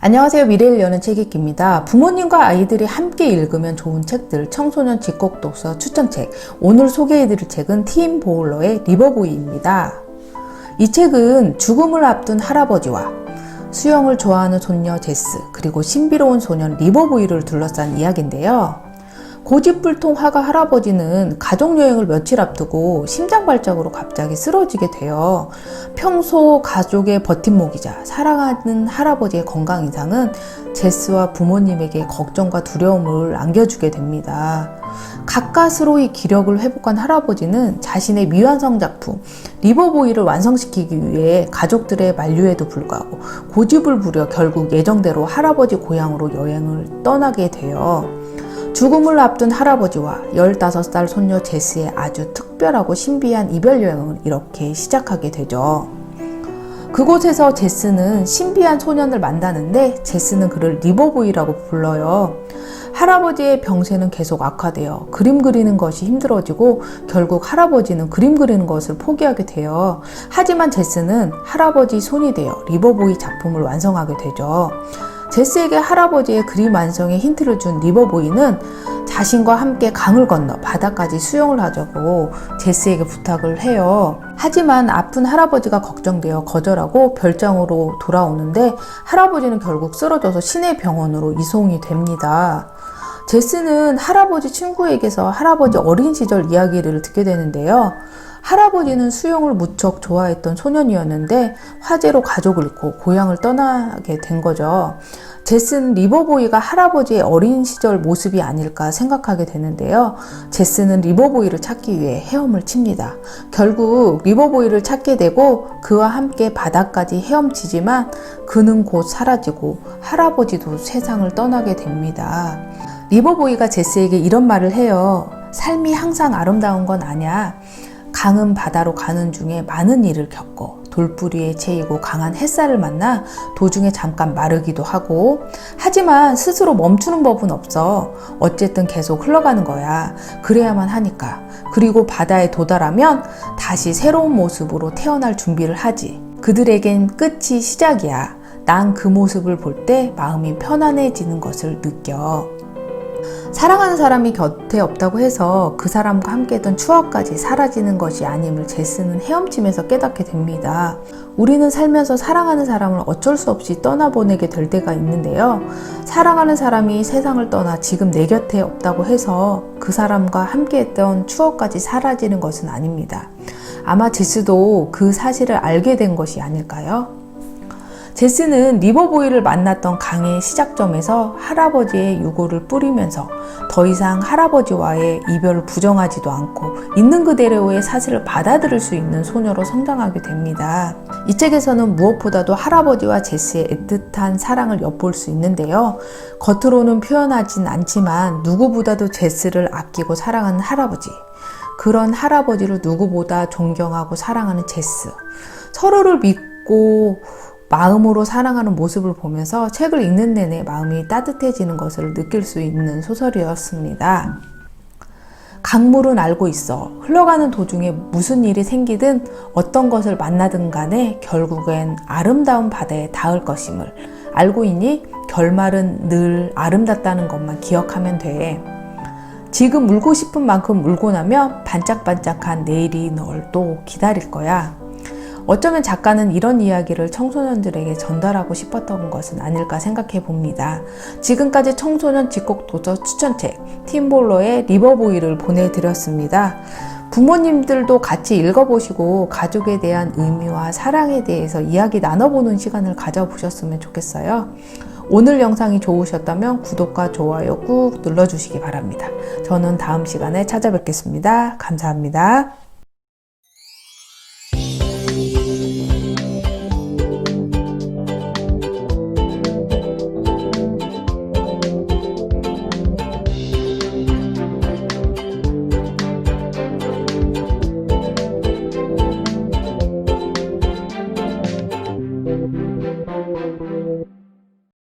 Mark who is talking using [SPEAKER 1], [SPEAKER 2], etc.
[SPEAKER 1] 안녕하세요. 미래를 여는 책 읽기입니다. 부모님과 아이들이 함께 읽으면 좋은 책들 청소년 직곡 독서 추천책. 오늘 소개해드릴 책은 팀 보울러의 리버보이입니다. 이 책은 죽음을 앞둔 할아버지와 수영을 좋아하는 손녀 제스 그리고 신비로운 소년 리버보이를 둘러싼 이야기인데요. 고집불통 화가 할아버지는 가족여행을 며칠 앞두고 심장발작으로 갑자기 쓰러지게 되어 평소 가족의 버팀목이자 사랑하는 할아버지의 건강 이상은 제스와 부모님에게 걱정과 두려움을 안겨주게 됩니다. 가까스로 이 기력을 회복한 할아버지는 자신의 미완성 작품 리버보이를 완성시키기 위해 가족들의 만류에도 불구하고 고집을 부려 결국 예정대로 할아버지 고향으로 여행을 떠나게 되어 죽음을 앞둔 할아버지와 15살 손녀 제스의 아주 특별하고 신비한 이별 여행을 이렇게 시작하게 되죠. 그곳에서 제스는 신비한 소년을 만나는데 제스는 그를 리버보이라고 불러요. 할아버지의 병세는 계속 악화되어 그림 그리는 것이 힘들어지고 결국 할아버지는 그림 그리는 것을 포기하게 돼요. 하지만 제스는 할아버지 손이 되어 리버보이 작품을 완성하게 되죠. 제스에게 할아버지의 그림 완성에 힌트를 준 리버보이는 자신과 함께 강을 건너 바다까지 수영을 하자고 제스에게 부탁을 해요. 하지만 아픈 할아버지가 걱정되어 거절하고 별장으로 돌아오는데 할아버지는 결국 쓰러져서 시내 병원으로 이송이 됩니다. 제스는 할아버지 친구에게서 할아버지 어린 시절 이야기를 듣게 되는데요. 할아버지는 수영을 무척 좋아했던 소년이었는데 화재로 가족을 잃고 고향을 떠나게 된 거죠. 제스는 리버보이가 할아버지의 어린 시절 모습이 아닐까 생각하게 되는데요. 제스는 리버보이를 찾기 위해 헤엄을 칩니다. 결국 리버보이를 찾게 되고 그와 함께 바다까지 헤엄치지만 그는 곧 사라지고 할아버지도 세상을 떠나게 됩니다. 리버보이가 제스에게 이런 말을 해요. 삶이 항상 아름다운 건 아냐. 강은 바다로 가는 중에 많은 일을 겪고 돌뿌리에 채이고 강한 햇살을 만나 도중에 잠깐 마르기도 하고. 하지만 스스로 멈추는 법은 없어. 어쨌든 계속 흘러가는 거야. 그래야만 하니까. 그리고 바다에 도달하면 다시 새로운 모습으로 태어날 준비를 하지. 그들에겐 끝이 시작이야. 난 그 모습을 볼 때 마음이 편안해지는 것을 느껴 사랑하는 사람이 곁에 없다고 해서 그 사람과 함께했던 추억까지 사라지는 것이 아님을 제스는 헤엄치면서 깨닫게 됩니다. 우리는 살면서 사랑하는 사람을 어쩔 수 없이 떠나보내게 될 때가 있는데요. 사랑하는 사람이 세상을 떠나 지금 내 곁에 없다고 해서 그 사람과 함께했던 추억까지 사라지는 것은 아닙니다. 아마 제스도 그 사실을 알게 된 것이 아닐까요? 제스는 리버보이를 만났던 강의 시작점에서 할아버지의 유고를 뿌리면서 더 이상 할아버지와의 이별을 부정하지도 않고 있는 그대로의 사실을 받아들일 수 있는 소녀로 성장하게 됩니다. 이 책에서는 무엇보다도 할아버지와 제스의 애틋한 사랑을 엿볼 수 있는데요. 겉으로는 표현하진 않지만 누구보다도 제스를 아끼고 사랑하는 할아버지. 그런 할아버지를 누구보다 존경하고 사랑하는 제스. 서로를 믿고 마음으로 사랑하는 모습을 보면서 책을 읽는 내내 마음이 따뜻해지는 것을 느낄 수 있는 소설이었습니다. 강물은 알고 있어. 흘러가는 도중에 무슨 일이 생기든 어떤 것을 만나든 간에 결국엔 아름다운 바다에 닿을 것임을 알고 있니 결말은 늘 아름답다는 것만 기억하면 돼. 지금 울고 싶은 만큼 울고 나면 반짝반짝한 내일이 널 또 기다릴 거야. 어쩌면 작가는 이런 이야기를 청소년들에게 전달하고 싶었던 것은 아닐까 생각해 봅니다. 지금까지 청소년 직곡 도서 추천책 팀볼러의 리버보이를 보내드렸습니다. 부모님들도 같이 읽어보시고 가족에 대한 의미와 사랑에 대해서 이야기 나눠보는 시간을 가져보셨으면 좋겠어요. 오늘 영상이 좋으셨다면 구독과 좋아요 꾹 눌러주시기 바랍니다. 저는 다음 시간에 찾아뵙겠습니다. 감사합니다.